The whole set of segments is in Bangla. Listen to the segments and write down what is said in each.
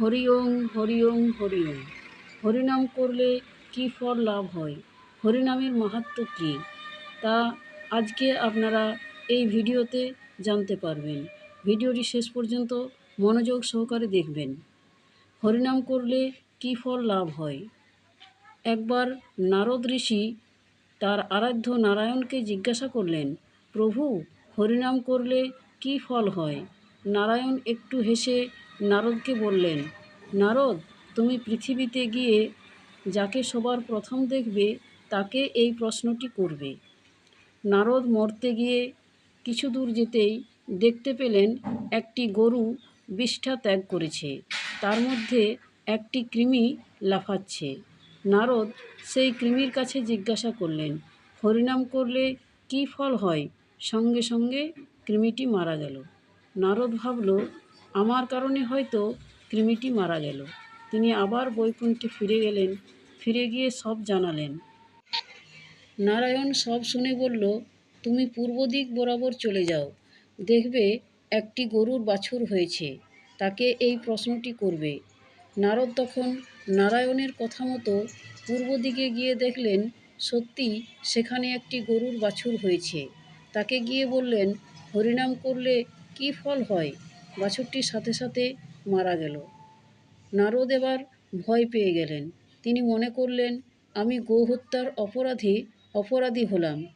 হরি ওং হরি ওং হরি ওং হরিনাম করলে কী ফল লাভ হয়? হরিনামের মাহাত্ম কী? তা আজকে আপনারা এই ভিডিওতে জানতে পারবেন। ভিডিওটি শেষ পর্যন্ত মনোযোগ সহকারে দেখবেন। হরিনাম করলে কী ফল লাভ হয়? একবার নারদ ঋষি তার আরাধ্য নারায়ণকে জিজ্ঞাসা করলেন, প্রভু, হরিনাম করলে কী ফল হয়? নারায়ণ একটু হেসে নারদকে বললেন, নারদ, তুমি পৃথিবীতে গিয়ে যাকে সবার প্রথম দেখবে, তাকে এই প্রশ্নটি করবে। নারদ মরতে গিয়ে কিছু দূর যেতেই দেখতে পেলেন একটি গরু বিষ্ঠা ত্যাগ করেছে। তার মধ্যে একটি কৃমি লাফাচ্ছে। নারদ সেই কৃমির কাছে জিজ্ঞাসা করলেন, হরিনাম করলে কী ফল হয়? সঙ্গে সঙ্গে কৃমিটি মারা গেল। নারদ ভাবল আমার কারণে হয়তো কৃমিটি মারা গেল। তিনি আবার বৈকুণ্ঠে ফিরে গেলেন, ফিরে গিয়ে সব জানালেন। নারায়ণ সব শুনে বলল, তুমি পূর্ব দিক বরাবর চলে যাও। দেখবে একটি গরুর বাছুর হয়েছে, তাকে এই প্রশ্নটি করবে। নারদ তখন নারায়ণের কথা মতো পূর্ব দিকে গিয়ে দেখলেন, সত্যি সেখানে একটি গরুর বাছুর হয়েছে। তাকে গিয়ে বললেন, হরিনাম করলে কী ফল হয়? বাছুরটির সাথে সাথে মারা গেল। নারদ এবার ভয় পেয়ে গেলেন। তিনি মনে করলেন, আমি গোহত্যার অপরাধী অপরাধী হলাম।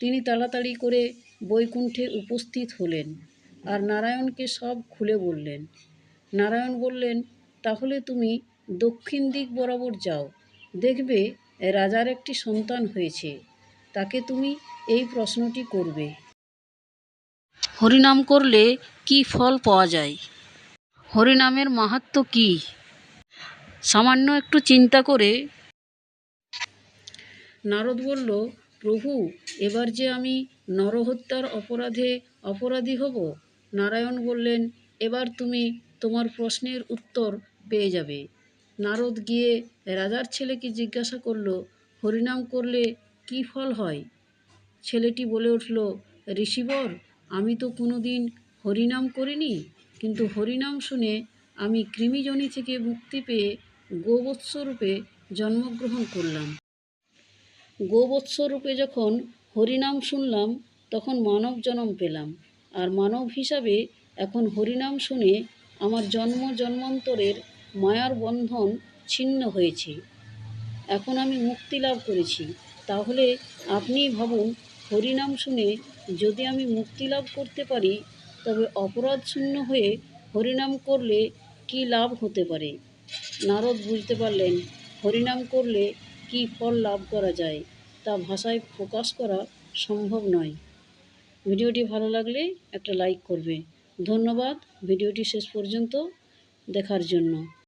তিনি তাড়াতাড়ি করে বৈকুণ্ঠে উপস্থিত হলেন আর নারায়ণকে সব খুলে বললেন। নারায়ণ বললেন, তাহলে তুমি দক্ষিণ দিক বরাবর যাও। দেখবে, রাজার একটি সন্তান হয়েছে। তাকে তুমি এই প্রশ্নটি করবে। হরিনাম করলে কি ফল পাওয়া যায়? হরিনামের মাহাত্ম্য কী? সামান্য একটু চিন্তা করে নারদ বলল, প্রভু, এবার যে আমি নরহত্যার অপরাধে অপরাধী হব? নারায়ণ বললেন, এবার তুমি তোমার প্রশ্নের উত্তর পেয়ে যাবে। নারদ গিয়ে রাজার ছেলেকে জিজ্ঞাসা করল, হরিনাম করলে কী ফল হয়? ছেলেটি বলে উঠল, ঋষিবর, আমি তো কোনো দিন হরিনাম করিনি, কিন্তু হরিনাম শুনে আমি কৃমিজনি থেকে মুক্তি পেয়ে গোবৎসরূপে জন্মগ্রহণ করলাম। গোবৎসরূপে যখন হরিনাম শুনলাম, তখন মানব জন্ম পেলাম। আর মানব হিসাবে এখন হরিনাম শুনে আমার জন্ম জন্মান্তরের মায়ার বন্ধন ছিন্ন হয়েছে। এখন আমি মুক্তি লাভ করেছি। তাহলে আপনি ভাবুন, হরিনাম শুনে যদি আমি মুক্তি লাভ করতে পারি তবে অপরাধ শূন্য হয়ে হরিনাম করলে কি লাভ হতে পারে? নারদ বুঝতে পারলেন, হরিনাম করলে কি ফল লাভ করা যায়, তা ভাষায় প্রকাশ করা সম্ভব নয়। ভিডিওটি ভালো লাগলে একটা লাইক করবে। ধন্যবাদ, ভিডিওটি শেষ পর্যন্ত দেখার জন্য।